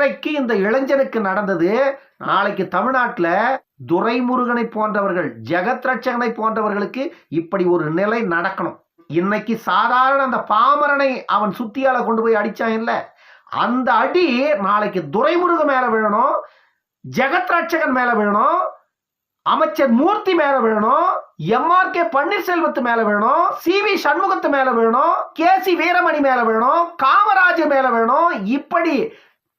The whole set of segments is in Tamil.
இன்றைக்கு இந்த இளைஞனுக்கு நடந்தது நாளைக்கு தமிழ்நாட்டில் துரைமுருகனை போன்றவர்கள் ஜெகத் ரட்சகனை போன்றவர்களுக்கு இப்படி ஒரு நிலை நடக்கணும். இன்னைக்கு சாதாரண அந்த பாமரனை அவன் சுத்தியால கொண்டு போய் அடிச்சான் இல்ல அந்த அடி நாளைக்கு துரைமுருகன் மேல விழணும் ஜெகத் ரட்சகன் மேல விழணும் அமைச்சர் மூர்த்தி மேல விழணும் எம்ஆர் கே பன்னீர்செல்வத்து மேல விழணும் சி வி சண்முகத்து மேல விழணும் கே சி வீரமணி மேல விழணும் காமராஜர் மேல விழணும். இப்படி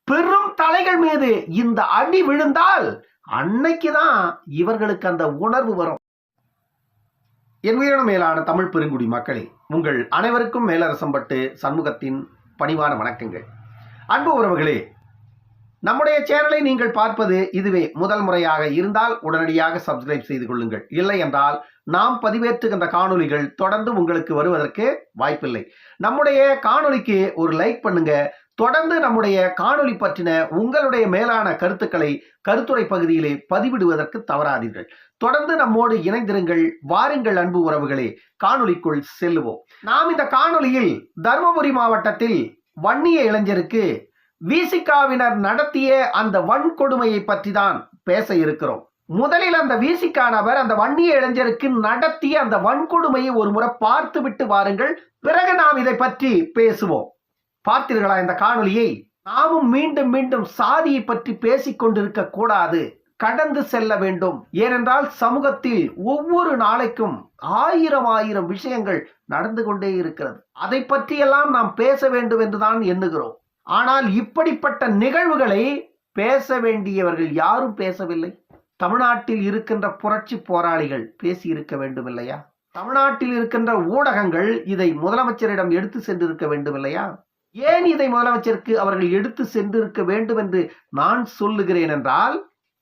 பெரும் தலைகள் மீது இந்த அடி விழுந்தால் அன்னைக்குதான் இவர்களுக்கு அந்த உணர்வு வரும். என் உயிரின மேலான தமிழ் பெருங்குடி மக்களே உங்கள் அனைவருக்கும் மேலரசம்பட்டு சண்முகத்தின் பணிவான வணக்கங்கள். அன்பு உறவுகளே நம்முடைய சேனலை நீங்கள் பார்ப்பது இதுவே முதல் முறையாக இருந்தால் உடனடியாக சப்ஸ்கிரைப் செய்து கொள்ளுங்கள். இல்லை என்றால் நாம் பதிவேற்றுகின்ற காணொளிகள் தொடர்ந்து உங்களுக்கு வருவதற்கு வாய்ப்பில்லை. நம்முடைய காணொளிக்கு ஒரு லைக் பண்ணுங்க தொடர்ந்து நம்முடைய காணொளி பற்றின உங்களுடைய மேலான கருத்துக்களை கருத்துரை பகுதியிலே பதிவிடுவதற்கு தவறாதீர்கள். தொடர்ந்து நம்மோடு இணைந்திருங்கள். வாருங்கள் அன்பு உறவுகளே. காணொளிக்குள் செல்லுவோம். நாம் இந்த காணொளியில் தருமபுரி மாவட்டத்தில் வன்னிய இளைஞருக்கு விசிகாவினர் நடத்திய அந்த வன்கொடுமையை பற்றி தான் பேச இருக்கிறோம். முதலில் அந்த விசிகா நபர் அந்த வன்னிய இளைஞருக்கு நடத்திய அந்த வன்கொடுமையை ஒரு முறை பார்த்து விட்டு வாருங்கள். பிறகு நாம் இதை பற்றி பேசுவோம். பார்த்தீர்களா இந்த காணொலியை நாமும் மீண்டும் மீண்டும் சாதியை பற்றி பேசிக் கொண்டிருக்க கூடாது. கடந்து செல்ல வேண்டும். ஏனென்றால் சமூகத்தில் ஒவ்வொரு நாளைக்கும் ஆயிரம் ஆயிரம் விஷயங்கள் நடந்து கொண்டே இருக்கிறது. அதை பற்றியெல்லாம் நாம் பேச வேண்டும் என்றுதான் எண்ணுகிறோம். ஆனால் இப்படிப்பட்ட நிகழ்வுகளை பேச வேண்டியவர்கள் யாரும் பேசவில்லை. தமிழ்நாட்டில் இருக்கின்ற புரட்சி போராளிகள் பேசி இருக்க வேண்டும் இல்லையா தமிழ்நாட்டில் இருக்கின்ற ஊடகங்கள் இதை முதலமைச்சரிடம் எடுத்து சென்றிருக்க வேண்டும் இல்லையா ஏன் இதை முதலமைச்சருக்கு அவர்கள் எடுத்து சென்றிருக்க வேண்டும் என்று நான் சொல்லுகிறேன் என்றால்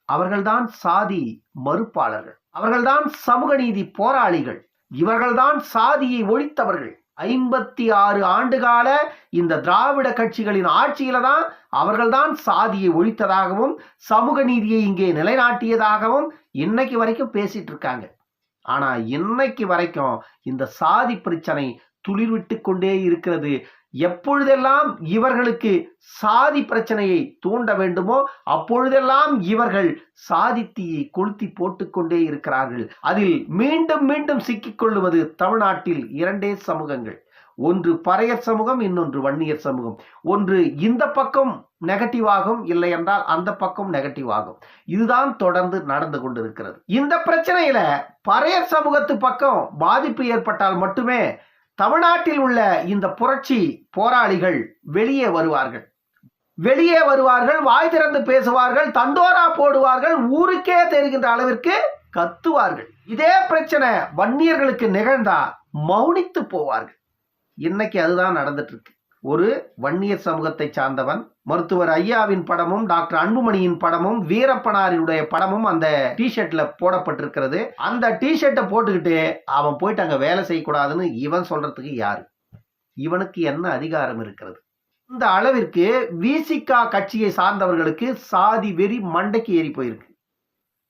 அவர்கள்தான் சாதி மறுப்பாளர்கள். அவர்கள்தான் சமூக நீதி போராளிகள். இவர்கள்தான் சாதியை ஒழித்தவர்கள். ஐம்பத்தி ஆறு ஆண்டுகால இந்த திராவிட கட்சிகளின் ஆட்சியில தான் அவர்கள்தான் சாதியை ஒழித்ததாகவும் சமூக நீதியை இங்கே நிலைநாட்டியதாகவும் இன்னைக்கு வரைக்கும் பேசிட்டு இருக்காங்க. ஆனா இன்னைக்கு வரைக்கும் இந்த சாதி பிரச்சனை துளிர்விட்டு கொண்டே இருக்கிறது. எப்பொழுதெல்லாம் இவர்களுக்கு சாதி பிரச்சனையை தூண்ட வேண்டுமோ அப்பொழுதெல்லாம் இவர்கள் சாதி தீயை கொளுத்தி போட்டுக்கொண்டே இருக்கிறார்கள். அதில் மீண்டும் மீண்டும் சிக்கிக்கொள்ளுவது தமிழ்நாட்டில் இரண்டே சமூகங்கள். ஒன்று பறையர் சமூகம் இன்னொன்று வன்னியர் சமூகம். ஒன்று இந்த பக்கம் நெகட்டிவ் ஆகும் இல்லை என்றால் அந்த பக்கம் நெகட்டிவ் ஆகும் இதுதான் தொடர்ந்து நடந்து கொண்டிருக்கிறது. இந்த பிரச்சனையில பறையர் சமூகத்து பக்கம் பாதிப்பு ஏற்பட்டால் மட்டுமே தமிழ்நாட்டில் உள்ள இந்த புரட்சி போராளிகள் வெளியே வருவார்கள். வெளியே வருவார்கள் வாய் திறந்து பேசுவார்கள் தண்டோரா போடுவார்கள் ஊருக்கே தெரிகின்ற அளவிற்கு கத்துவார்கள். இதே பிரச்சனை வன்னியர்களுக்கு நிகழ்ந்தா மௌனித்து போவார்கள். இன்னைக்கு அதுதான் நடந்துட்டு இருக்கு. ஒரு வன்னியர் சமூகத்தை சார்ந்தவன் மருத்துவர் ஐயாவின் படமும் டாக்டர் அன்புமணியின் படமும் வீரப்பனாரினுடைய படமும் அந்த டிஷர்ட்ல போடப்பட்டிருக்கிறது. அந்த டிஷர்ட்டை போட்டுக்கிட்டு அவன் போயிட்டு அங்க வேலை செய்யக்கூடாதுன்னு இவன் சொல்றதுக்கு யாரு? இவனுக்கு என்ன அதிகாரம் இருக்கிறது? இந்த அளவிற்கு விசிகா கட்சியை சார்ந்தவர்களுக்கு சாதி வெறி மண்டைக்கு ஏறி போயிருக்கு.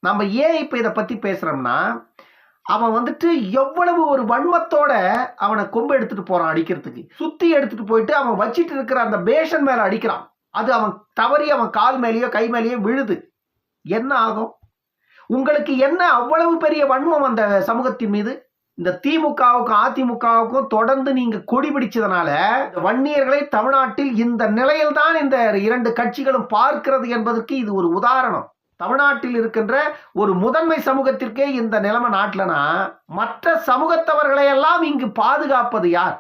நம்ம ஏன் இப்ப இதை பத்தி பேசுறோம்னா அவன் வந்துட்டு எவ்வளவு ஒரு வன்மத்தோட அவனை கொம்பு எடுத்துட்டு போறான் அடிக்கிறதுக்கு. சுத்தி எடுத்துட்டு போயிட்டு அவன் வச்சிட்டு இருக்கிற அந்த பேஷன் மேல அடிக்கிறான். அது அவன் தவறி அவன் கால் மேலேயோ கை மேலேயோ விழுது. என்ன ஆகும்? உங்களுக்கு என்ன அவ்வளவு பெரிய வன்மம் அந்த சமூகத்தின் மீது? இந்த திமுகவுக்கும் அதிமுகவுக்கும் தொடர்ந்து நீங்க கொடி பிடிச்சதுனால வன்னியர்களை தமிழ்நாட்டில் இந்த நிலையில்தான் இந்த இரண்டு கட்சிகளும் பார்க்கிறது என்பதற்கு இது ஒரு உதாரணம். தமிழ்நாட்டில் இருக்கின்ற ஒரு முதன்மை சமூகத்திற்கே இந்த நிலைமை நாட்டிலனா மற்ற சமூகத்தவர்களையெல்லாம் இங்கு பாதுகாப்பது யார்?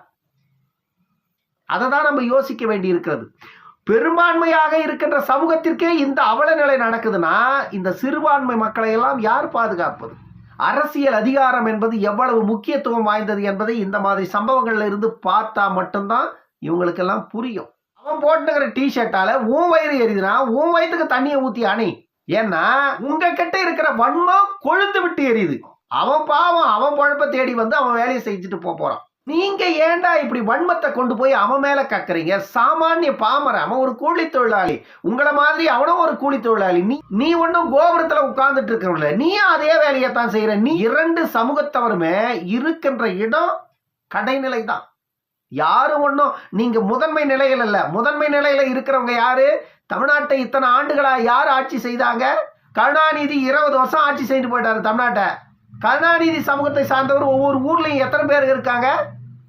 அதை தான் நம்ம யோசிக்க வேண்டி இருக்கிறது பெரும்பான்மையாக இருக்கின்ற சமூகத்திற்கே இந்த அவல நிலை நடக்குதுன்னா இந்த சிறுபான்மை மக்களை எல்லாம் யார் பாதுகாப்பது? அரசியல் அதிகாரம் என்பது எவ்வளவு முக்கியத்துவம் வாய்ந்தது என்பதை இந்த மாதிரி சம்பவங்கள்ல இருந்து பார்த்தா மட்டும்தான் இவங்களுக்கெல்லாம் புரியும். அவன் போட்டுக்கிற டிஷர்ட்டால உன் வயிறு எரியுதுன்னா உன் வயிற்றுக்கு தண்ணியை ஊற்றி அணை. ஏன்னா உங்க கிட்ட இருக்கிற வன்மம் கொழுந்து விட்டு எரியுது. அவன் பாவம் அவன் குழப்ப தேடி வந்து அவன் வேலையை செஞ்சுட்டு போக போறான். நீங்க ஏன்டா இப்படி வன்மத்தை கொண்டு போய் அவன் மேல கக்குறீங்க? சாமானிய பாமர அவன் ஒரு கூலி தொழிலாளி. உங்களை மாதிரி அவனும் ஒரு கூலி தொழிலாளி. நீ நீ ஒன்றும் கோபுரத்துல உட்கார்ந்துட்டு இருக்கிறவங்கள நீயும் அதே வேலையை தான் செய்யற நீ இரண்டு சமூகத்தவருமே இருக்கின்ற இடம் கடைநிலை தான் யாரும் ஒன்றும் நீங்கள் முதன்மை நிலையில் இல்லை முதன்மை நிலையில் இருக்கிறவங்க யாரு? தமிழ்நாட்டை இத்தனை ஆண்டுகளாக யார் ஆட்சி செய்தாங்க? கருணாநிதி இருபது வருஷம் ஆட்சி செய்து போயிட்டார் தமிழ்நாட்டை. கருணாநிதி சமூகத்தை சார்ந்தவர் ஒவ்வொரு ஊர்லேயும் எத்தனை பேர் இருக்காங்க?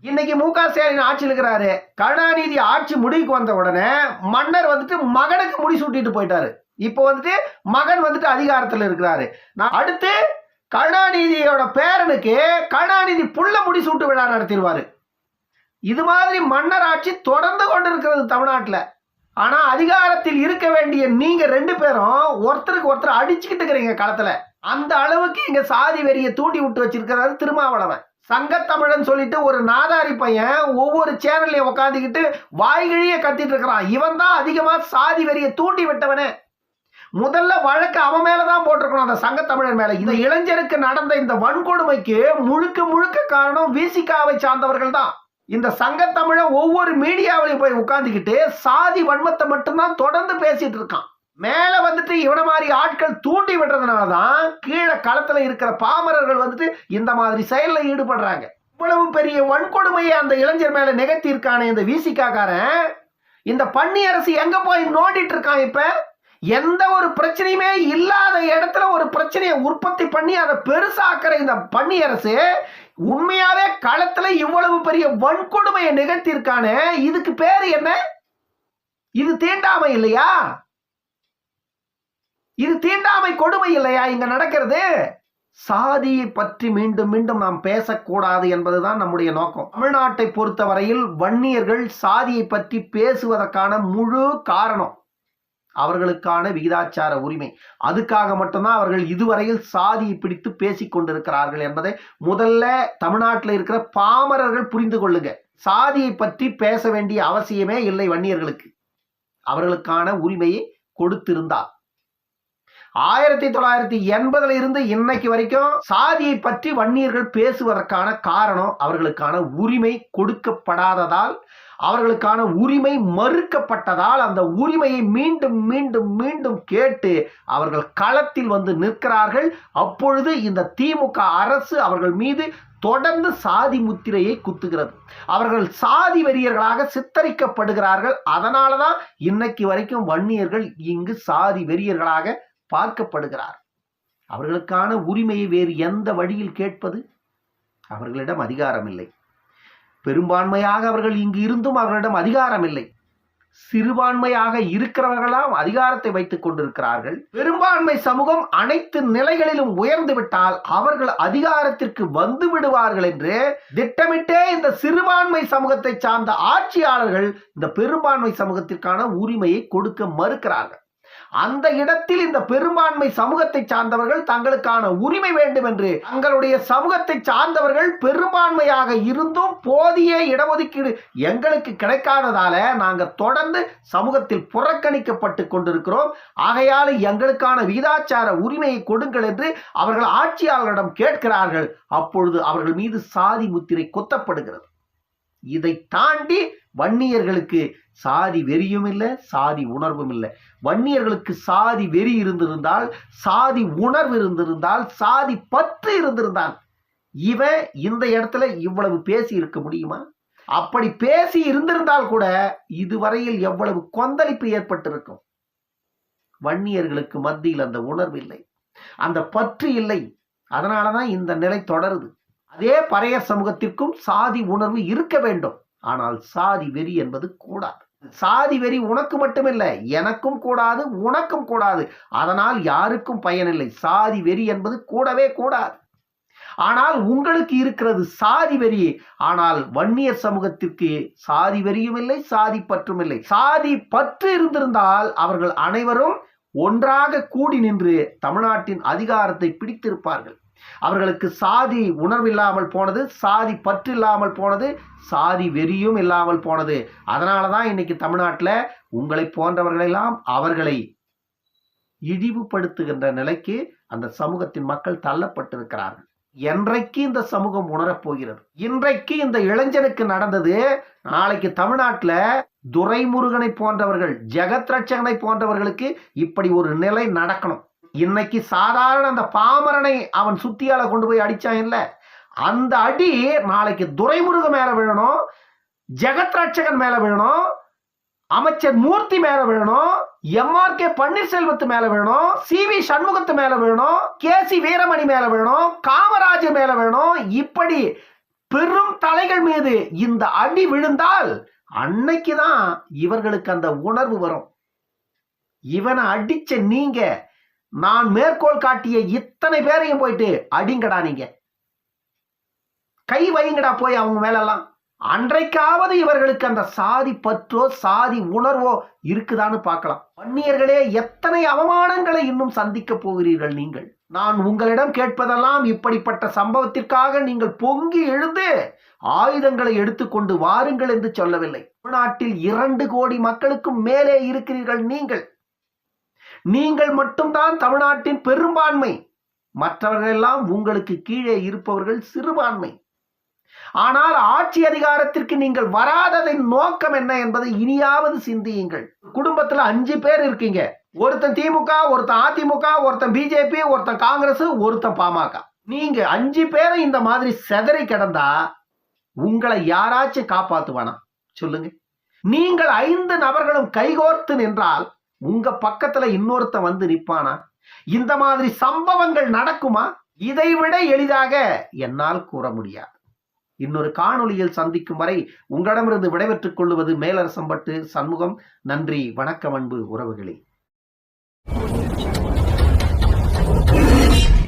இன்னைக்கு மு க ஸ்டாலின் ஆட்சியில் இருக்கிறாரு. கருணாநிதி ஆட்சி முடிவுக்கு வந்த உடனே மன்னர் வந்துட்டு மகனுக்கு முடி சூட்டிட்டு போயிட்டாரு. இப்போ வந்துட்டு மகன் வந்துட்டு அதிகாரத்தில் இருக்கிறாரு. நான் அடுத்து கருணாநிதியோட பேரனுக்கு கருணாநிதி புள்ள முடி சூட்டு விழா நடத்திடுவாரு. இது மாதிரி மன்னர் ஆட்சி தொடர்ந்து கொண்டிருக்கிறது தமிழ்நாட்டில். ஆனால் அதிகாரத்தில் இருக்க வேண்டிய நீங்கள் ரெண்டு பேரும் ஒருத்தருக்கு ஒருத்தர் அடிச்சுக்கிட்டு இருக்கிறீங்க களத்தில். அந்த அளவுக்கு இங்கே சாதி வெறியை தூண்டி விட்டு வச்சிருக்கிறாரு திருமாவளவன். சங்கத்தமிழன் சொல்லிட்டு ஒரு நாதாரி பையன் ஒவ்வொரு சேனல்லையும் உட்காந்துக்கிட்டு வாய்கிழிய கத்திட்டு இருக்கிறான். இவன் தான் அதிகமாக சாதி வெறியை தூண்டி விட்டவனே. முதல்ல வழக்கு அவன் மேலதான் போட்டிருக்கணும் அந்த சங்கத்தமிழன் மேல. இந்த இளைஞருக்கு நடந்த இந்த வன்கொடுமைக்கு முழுக்க முழுக்க காரணம் விசிகாவை சார்ந்தவர்கள் தான். இந்த சங்கத்தமிழன் ஒவ்வொரு மீடியாவிலையும் போய் உட்காந்துக்கிட்டு சாதி வன்மத்தை மட்டும்தான் தொடர்ந்து பேசிட்டு இருக்கான். மேல வந்துட்டு இவன மாதிரி ஆட்கள் தூண்டி விடுறதுனால தான் கீழே களத்துல இருக்கிற பாமரர்கள் வந்துட்டு இந்த மாதிரி செயலில் ஈடுபடுறாங்க. இவ்வளவு பெரிய வன்கொடுமையை அந்த இளைஞர் மேல நிகழ்த்தி இருக்கானே இந்த விசிகாக்காரன். இந்த பன்னி அரசு எங்க போய் நோண்டிட்டு இருக்கான் இப்ப? எந்த ஒரு பிரச்சனையுமே இல்லாத இடத்துல ஒரு பிரச்சனையை உற்பத்தி பண்ணி அதை பெருசாக்குற இந்த பன்னி அரசு உண்மையாவே களத்துல இவ்வளவு பெரிய வன்கொடுமையை நிகழ்த்தியிருக்கானே? இதுக்கு பேரு என்ன? இது தீண்டாமை இல்லையா? இது தீண்டாமை கொடுமை இல்லையா இங்க நடக்கிறது? சாதியை பற்றி மீண்டும் மீண்டும் நாம் பேசக்கூடாது என்பதுதான் நம்முடைய நோக்கம். தமிழ்நாட்டை பொறுத்தவரையில் வன்னியர்கள் சாதியை பற்றி பேசுவதற்கான முழு காரணம். அவர்களுக்கான விகிதாச்சார உரிமை. அதுக்காக மட்டும்தான் அவர்கள் இதுவரையில் சாதியை பிடித்து பேசிக் கொண்டிருக்கிறார்கள் என்பதை முதல்ல தமிழ்நாட்டில் இருக்கிற பாமரர்கள் புரிந்து கொள்ளுங்க. சாதியை பற்றி பேச வேண்டிய அவசியமே இல்லை வன்னியர்களுக்கு. அவர்களுக்கான உரிமையை கொடுத்திருந்தார். ஆயிரத்தி தொள்ளாயிரத்தி எண்பதுல இருந்து இன்னைக்கு வரைக்கும் சாதியை பற்றி வன்னியர்கள் பேசுவதற்கான காரணம் அவர்களுக்கான உரிமை கொடுக்கப்படாததால் அவர்களுக்கான உரிமை மறுக்கப்பட்டதால் அந்த உரிமையை மீண்டும் மீண்டும் மீண்டும் கேட்டு அவர்கள் களத்தில் வந்து நிற்கிறார்கள். அப்பொழுது இந்த திமுக அரசு அவர்கள் மீது தொடர்ந்து சாதி முத்திரையை குத்துகிறது. அவர்கள் சாதி வெறியர்களாக சித்தரிக்கப்படுகிறார்கள். அதனால தான் இன்னைக்கு வரைக்கும் வன்னியர்கள் இங்கு சாதி வெறியர்களாக பார்க்கப்படுகிறார். அவர்களுக்கான உரிமையை வேறு எந்த வழியில் கேட்பது? அவர்களிடம் அதிகாரம் இல்லை பெரும்பான்மையாக அவர்கள் இங்கு இருந்தும் அவர்களிடம் அதிகாரம் இல்லை சிறுபான்மையாக இருக்கிறவர்களாம் அதிகாரத்தை வைத்துக் கொண்டிருக்கிறார்கள். பெரும்பான்மை சமூகம் அனைத்து நிலைகளிலும் உயர்ந்து விட்டால் அவர்கள் அதிகாரத்திற்கு வந்து விடுவார்கள் என்று திட்டமிட்டே இந்த சிறுபான்மை சமூகத்தை சார்ந்த ஆட்சியாளர்கள் இந்த பெரும்பான்மை சமூகத்திற்கான உரிமையை கொடுக்க மறுக்கிறார்கள். அந்த இடத்தில் இந்த பெரும்பான்மை சமூகத்தை சார்ந்தவர்கள் தங்களுக்கான உரிமை வேண்டும் என்று தங்களுடைய சமூகத்தை சார்ந்தவர்கள் பெரும்பான்மையாக இருந்தும் போதிய இடஒதுக்கீடு எங்களுக்கு கிடைக்காததால நாங்கள் தொடர்ந்து சமூகத்தில் புறக்கணிக்கப்பட்டு கொண்டிருக்கிறோம். ஆகையால் எங்களுக்கான விகிதாச்சார உரிமையை கொடுங்கள் என்று அவர்கள் ஆட்சியாளரிடம் கேட்கிறார்கள். அப்பொழுது அவர்கள் மீது சாதி முத்திரை கொத்தப்படுகிறது. இதை தாண்டி வன்னியர்களுக்கு சாதி வெறியும் இல்லை சாதி உணர்வும் இல்லை. வன்னியர்களுக்கு சாதி வெறி இருந்திருந்தால் சாதி உணர்வு இருந்திருந்தால் சாதி பற்று இருந்திருந்தால் இவன் இந்த இடத்துல இவ்வளவு பேசி இருக்க முடியுமா? அப்படி பேசி இருந்திருந்தால் கூட இதுவரையில் எவ்வளவு கொந்தளிப்பு ஏற்பட்டிருக்கும்? வன்னியர்களுக்கு மத்தியில் அந்த உணர்வு இல்லை. அந்த பற்று இல்லை. அதனாலதான் இந்த நிலை தொடருது. அதே பறைய சமூகத்திற்கும் சாதி உணர்வு இருக்க வேண்டும். ஆனால் சாதி வெறி என்பது கூடாது. சாதி வெறி உனக்கு மட்டுமில்லை எனக்கும் கூடாது உனக்கும் கூடாது. அதனால் யாருக்கும் பயனில்லை. சாதி வெறி என்பது கூடவே கூடாது. ஆனால் உங்களுக்கு இருக்கிறது சாதி வெறி ஆனால் வன்னியர் சமூகத்திற்கு சாதி வெறியும் இல்லை சாதி பற்றும் இல்லை. சாதி பற்று இருந்திருந்தால் அவர்கள் அனைவரும் ஒன்றாக கூடி நின்று தமிழ்நாட்டின் அதிகாரத்தை பிடித்திருப்பார்கள். அவர்களுக்கு சாதி உணர்வில்லாமல் போனது சாதி பற்று இல்லாமல் போனது சாதி வெறியும் இல்லாமல் போனது. அதனால தான் இன்னைக்கு தமிழ்நாட்டில் உங்களை போன்றவர்களெல்லாம் அவர்களை இழிவுபடுத்துகின்ற நிலைக்கு அந்த சமூகத்தின் மக்கள் தள்ளப்பட்டிருக்கிறார்கள். என்றைக்கு இந்த சமூகம் உணரப் போகிறது இன்றைக்கு இந்த இளைஞனுக்கு நடந்தது நாளைக்கு தமிழ்நாட்டில் துரைமுருகனை போன்றவர்கள் ஜெகத் ரட்சகனை போன்றவர்களுக்கு இப்படி ஒரு நிலை நடக்கணும். இன்னைக்கு சாதாரண அந்த பாமரனை அவன் சுத்தியால கொண்டு போய் அடிச்சான் இல்ல. அந்த அடி நாளைக்கு துரைமுருக மேல விழணும் ஜெகத் ரட்சகன் மேல விழணும் அமைச்சர் மூர்த்தி மேல விழணும் எம்ஆர் கே பன்னீர்செல்வத்து மேல விழணும் சி வி சண்முகத்து மேல விழணும் கே சி வீரமணி மேல விழணும் காமராஜர் மேல விழணும். இப்படி பெரும் தலைகள் மீது இந்த அடி விழுந்தால் அன்னைக்கு தான் இவர்களுக்கு அந்த உணர்வு வரும். இவனை அடிச்ச நீங்க நான் மேற்கோள் காட்டிய இத்தனை பேரையும் போயிட்டு அடிங்கடா நீங்க. கை வைங்கடா போய் அவங்க மேலெல்லாம். அன்றைக்காவது இவர்களுக்கு அந்த சாதி பற்றோ சாதி உணர்வோ இருக்குதான்னு பார்க்கலாம். வன்னியர்களே எத்தனை அவமானங்களை இன்னும் சந்திக்க போகிறீர்கள் நீங்கள்? நான் உங்களிடம் கேட்பதெல்லாம் இப்படிப்பட்ட சம்பவத்திற்காக நீங்கள் பொங்கி எழுந்து ஆயுதங்களை எடுத்துக்கொண்டு வாருங்கள் என்று சொல்லவில்லை. தமிழ்நாட்டில் இரண்டு கோடி மக்களுக்கும் மேலே இருக்கிறீர்கள் நீங்கள். நீங்கள் மட்டும்தான் தமிழ்நாட்டின் பெரும்பான்மை. மற்றவர்கள் எல்லாம் உங்களுக்கு கீழே இருப்பவர்கள் சிறுபான்மை. ஆனால் ஆட்சி அதிகாரத்திற்கு நீங்கள் வராததின் நோக்கம் என்ன என்பதை இனியாவது சிந்தியுங்கள். குடும்பத்துல அஞ்சு பேர் இருக்கீங்க. ஒருத்தன் திமுக ஒருத்தன் அதிமுக ஒருத்தன் பிஜேபி ஒருத்தன் காங்கிரஸ் ஒருத்தன் பாமக. நீங்க அஞ்சு பேரை இந்த மாதிரி செதறி கிடந்தா உங்களை யாராச்சும் காப்பாத்துவானா? சொல்லுங்க. நீங்கள் ஐந்து நபர்களும் கைகோர்த்து நின்றால் உங்க பக்கத்துல இன்னொருத்தன் வந்து நிற்பானா இந்த மாதிரி சம்பவங்கள் நடக்குமா? இதைவிட எளிதாக என்னால் கூற முடியாது. இன்னொரு காணொளியில் சந்திக்கும் வரை உங்களிடமிருந்து விடைபெற்றுக் கொள்வது மேலரசம்பட்டு சண்முகம். நன்றி வணக்கம் அன்பு உறவுகளே.